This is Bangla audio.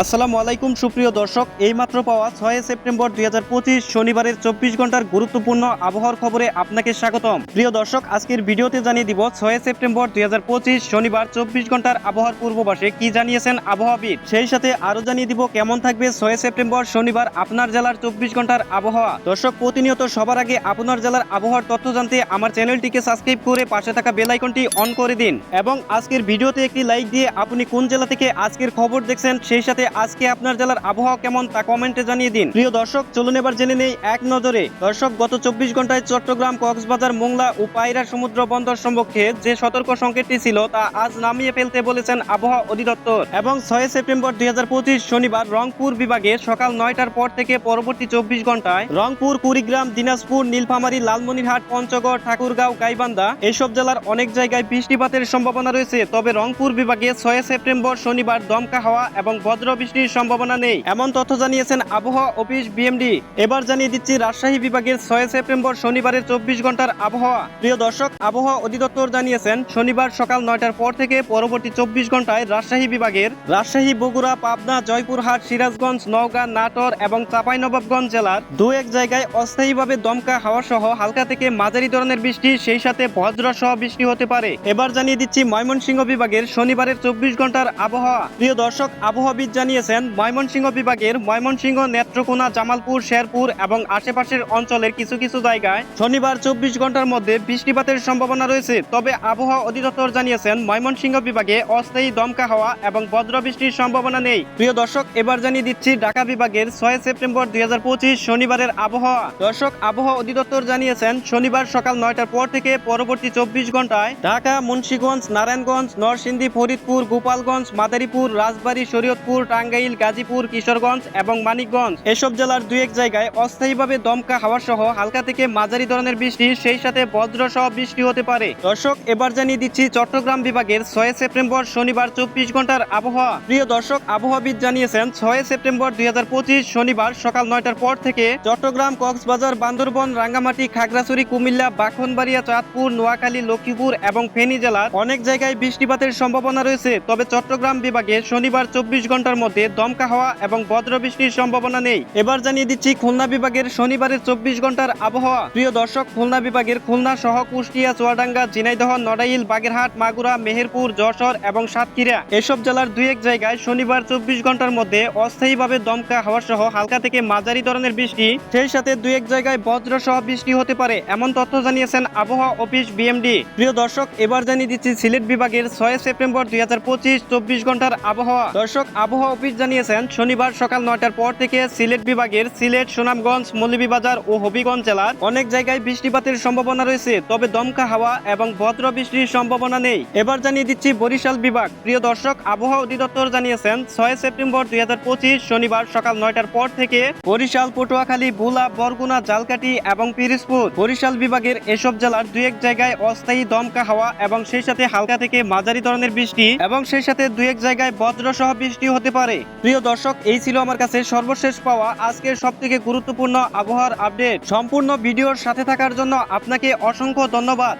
আসসালামু আলাইকুম, সুপ্রিয় দর্শক। এইমাত্র পাওয়া ছয় সেপ্টেম্বর দুই হাজার পঁচিশ শনিবারের চব্বিশ ঘণ্টার গুরুত্বপূর্ণ আবহাওয়ার খবরে আপনাকে স্বাগতম। প্রিয় দর্শক, আজকের ভিডিওতে জানিয়ে দিব, ছয় সেপ্টেম্বর দুই শনিবার চব্বিশ ঘণ্টার আবহাওয়ার পূর্বাভাসে কি জানিয়েছেন আবহাওয়াবিদ? সেই সাথে আরও জানিয়ে দিব, কেমন থাকবে ছয় সেপ্টেম্বর শনিবার আপনার জেলার চব্বিশ ঘণ্টার আবহাওয়া? দর্শক, প্রতিনিয়ত সবার আগে আপনার জেলার আবহাওয়ার তথ্য জানতে আমার চ্যানেলটিকে সাবস্ক্রাইব করে পাশে থাকা বেল আইকনটি অন করে দিন। এবং আজকের ভিডিওতে একটি লাইক দিয়ে আপনি কোন জেলা থেকে আজকের খবর দেখছেন, সেই সাথে আজকে আপনার জেলার আবহাওয়া কেমন তা কমেন্টে জানিয়ে দিন। প্রিয় দর্শক, চলুন এবার জেনে নেই এক নজরে। দর্শক, গত চব্বিশ ঘন্টায় চট্টগ্রাম, কক্সবাজার, মোংলা ও পায়রা সমুদ্র বন্দর সম্পর্কে যে সতর্ক সংকেতটি ছিল তা আজ নামিয়ে ফেলতে বলেছেন আবহাওয়া অধিদপ্তর। এবং ছয় সেপ্টেম্বর দুই শনিবার রংপুর বিভাগে সকাল নয়টার পর থেকে পরবর্তী চব্বিশ ঘন্টায় রংপুর, কুড়িগ্রাম, দিনাজপুর, নীলফামারী, লালমনিরহাট, পঞ্চগড়, ঠাকুরগাঁও, গাইবান্ধা এসব জেলার অনেক জায়গায় বৃষ্টিপাতের সম্ভাবনা রয়েছে। তবে রংপুর বিভাগে ছয় সেপ্টেম্বর শনিবার দমকা হাওয়া এবং বজ্র বৃষ্টির সম্ভাবনা নেই। এমন তথ্য জানিয়েছেন আবহাওয়া অফিস বিএমডি। এবার জানিয়ে দিচ্ছি, রাজশাহী বিভাগের ছয় সেপ্টেম্বর শনিবারের চব্বিশ ঘণ্টার আবহাওয়া। প্রিয় দর্শক, আবহাওয়া অধিদপ্তর জানিয়েছেন, শনিবার সকাল নয়টার পর থেকে পরবর্তী চব্বিশ ঘন্টায় রাজশাহী বিভাগের রাজশাহী, বগুড়া, পাবনা, জয়পুরহাট, সিরাজগঞ্জ, নওগাঁ, নাটোর এবং চাঁপাইনবাবগঞ্জ জেলার দু এক জায়গায় অস্থায়ীভাবে দমকা হাওয়া সহ হালকা থেকে মাঝারি ধরনের বৃষ্টি, সেই সাথে বজ্র সহ বৃষ্টি হতে পারে। এবার জানিয়ে দিচ্ছি, ময়মনসিংহ বিভাগের শনিবারের চব্বিশ ঘণ্টার আবহাওয়া। প্রিয় দর্শক, আবহাওয়াবিদ জানিয়েছেন, ময়মনসিংহ বিভাগের ময়মনসিংহ, নেত্রকোনা, জামালপুর, শেরপুর এবং আশেপাশের অঞ্চলের কিছু কিছু জায়গায় শনিবার চব্বিশ ঘণ্টার মধ্যে বৃষ্টিপাতের সম্ভাবনা রয়েছে। তবে আবহাওয়া অধিদপ্তর জানিয়েছেন, ময়মনসিংহ বিভাগে অস্থায়ী দমকা হাওয়া এবং বজ্র বৃষ্টির সম্ভাবনা নেই। প্রিয় দর্শক, এবার জানিয়ে দিচ্ছি, ঢাকা বিভাগের ছয় সেপ্টেম্বর দুই হাজার পঁচিশ শনিবারের আবহাওয়া। দর্শক, আবহাওয়া অধিদপ্তর জানিয়েছেন, শনিবার সকাল নয়টার পর থেকে পরবর্তী চব্বিশ ঘন্টায় ঢাকা, মুন্সীগঞ্জ, নারায়ণগঞ্জ, নরসিংদী, ফরিদপুর, গোপালগঞ্জ, মাদারীপুর, রাজবাড়ী, শরীয়তপুর টাঙ্গাইল, গাজীপুর, কিশোরগঞ্জ এবং মানিকগঞ্জ। এসব জেলার দুই এক জায়গায় অস্থায়ীভাবে দমকা হাওয়া সহ হালকা থেকে মাঝারি ধরনের বৃষ্টি, সেই সাথে বজ্র সহ বৃষ্টি হতে পারে। দর্শক, এবার জানিয়ে দিচ্ছি চট্টগ্রাম বিভাগের ছয় সেপ্টেম্বর শনিবার চব্বিশ ঘণ্টার আবহাওয়া। প্রিয় দর্শক, আবহাওয়াবিদ জানিয়েছেন, ছয় সেপ্টেম্বর দুই শনিবার সকাল নয়টার পর থেকে চট্টগ্রাম, কক্সবাজার, বান্দরবন, রাঙ্গামাটি, খাগড়াছড়ি, কুমিল্লা বাখনবাড়িয়া চাঁদপুর, নোয়াখালী, লক্ষ্মীপুর এবং ফেনী জেলার অনেক জায়গায় বৃষ্টিপাতের সম্ভাবনা রয়েছে। তবে চট্টগ্রাম বিভাগে শনিবার চব্বিশ ঘণ্টার মধ্যে দমকা হওয়া এবং বজ্র বৃষ্টির সম্ভাবনা নেই। এবার জানিয়ে দিচ্ছি, খুলনা বিভাগের শনিবারের চব্বিশ ঘণ্টার আবহাওয়া। প্রিয় দর্শক, খুলনা বিভাগের খুলনা সহ কুষ্টিয়া, চুয়াডাঙ্গা, ঝিনাইদহ, নড়াইল, বাগেরহাট, মাগুরা, মেহেরপুর, যশোর এবং সাতক্ষীরা এসব জেলার দুই এক জায়গায় শনিবার চব্বিশ ঘণ্টার মধ্যে অস্থায়ীভাবে দমকা হাওয়া সহ হালকা থেকে মাঝারি ধরনের বৃষ্টি। সেই সাথে দুই এক জায়গায় বজ্র সহ বৃষ্টি হতে পারে, এমন তথ্য জানিয়েছেন আবহাওয়া অফিস বিএমডি। প্রিয় দর্শক, এবার জানিয়ে দিচ্ছি, সিলেট বিভাগের ছয় সেপ্টেম্বর দুই হাজার পঁচিশ চব্বিশ ঘণ্টার আবহাওয়া। দর্শক, আবহাওয়া অফিস জানিয়েছেন, শনিবার সকাল নয়টার পর থেকে সিলেট বিভাগের সিলেট, সুনামগঞ্জ, মৌলভীবাজার ও হবিগঞ্জ জেলার অনেক জায়গায় বৃষ্টিপাতের সম্ভাবনা রয়েছে, তবে দমকা হাওয়া এবং বজ্র বৃষ্টির সম্ভাবনা নেই। এবার জানিয়ে দিচ্ছি বরিশাল বিভাগ। প্রিয় দর্শক, আবহাওয়া অধিদপ্তর জানিয়েছেন, ছয় সেপ্টেম্বর দুই শনিবার সকাল নয়টার পর থেকে বরিশাল, পটুয়াখালী বুলা বরগুনা জালকাটি এবং পিরিজপুর। বরিশাল বিভাগের এসব জেলার দুই এক জায়গায় অস্থায়ী দমকা হাওয়া এবং সেই সাথে হালকা থেকে মাঝারি ধরনের বৃষ্টি এবং সেই সাথে দুই এক জায়গায় বজ্র সহ বৃষ্টি হতে পারে। প্রিয় দর্শক, এই ছিল আমার কাছে সর্বশেষ পাওয়া আজকের সব থেকে গুরুত্বপূর্ণ আবহাওয়ার আপডেট। সম্পূর্ণ ভিডিওর সাথে থাকার জন্য আপনাকে অসংখ্য ধন্যবাদ।